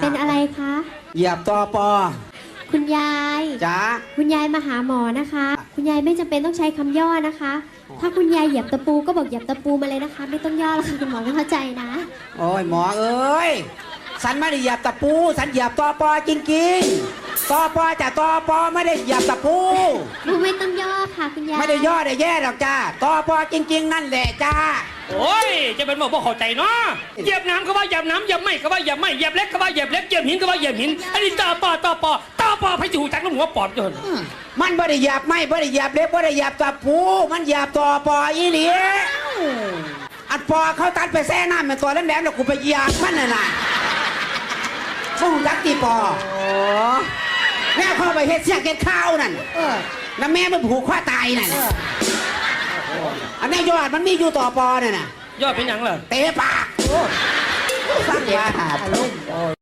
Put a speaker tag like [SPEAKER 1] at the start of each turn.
[SPEAKER 1] เป็นอะไรคะ
[SPEAKER 2] เหยียบตอปอ
[SPEAKER 1] คุณยาย
[SPEAKER 2] จ้า
[SPEAKER 1] คุณยายมาหาหมอนะคะ คุณยายไม่จำเป็นต้องใช้คำย่อนะคะ ถ้าคุณยายเหยียบตะปูก็บอกเหยียบตะปูมาเลยนะคะ ไม่ต้องย่อแล้วค่ะคุณหมอไม่เข้าใจนะ
[SPEAKER 2] โอ้ยหมอเอ้ย สันไม่ได้เหยียบตะปู สันเหยียบตอปอจริงๆตอปอจะตอปอไม่ได้เหยียบตะปู
[SPEAKER 1] ไม่ต้องย่อ ค่ะคุณยาย
[SPEAKER 2] ไม่ได้ย่อได้แย่หรอกจ้าตอปอจริง ๆ นั่นแหละจ้า
[SPEAKER 3] โอ้ย จะเป็นบอกว่าเข้าใจเนาะเหยียบน้ำก็ว่าเหยียบน้ำเหยียบไม้ก็ว่าเหยียบไม้เหยียบเล็กก็ว่าเหยียบเล็กเหยียบหินก็ว่าเหยียบหิน อันนี้ต่อปอต่อปอต่อปอพระจูจักน้ำหัวปอดจน
[SPEAKER 2] มันไม่ได้เหยียบไม่ไม่ได้เหยียบเล็บไม่ได้เหยียบตะปูมันเหยียบตอปออีหลีอัดปอเขาตัดไปแซ่น้ำเป็นตัวแหลมๆแล้วกูไปเหยียบมันน่ะนะฟุ้งจักตีปอแม่เข้าไปเฮ็ดเสียงเก็ดข้าวนั่น แล้วแม่มันผูกข้อตายนั่นอันนี้ยอดมันมีอยู่ต่อปอเนี่ยนะ
[SPEAKER 3] ยอดเป็นหยังเหรอ
[SPEAKER 2] เตะปาก ฟังว่าอารมณ์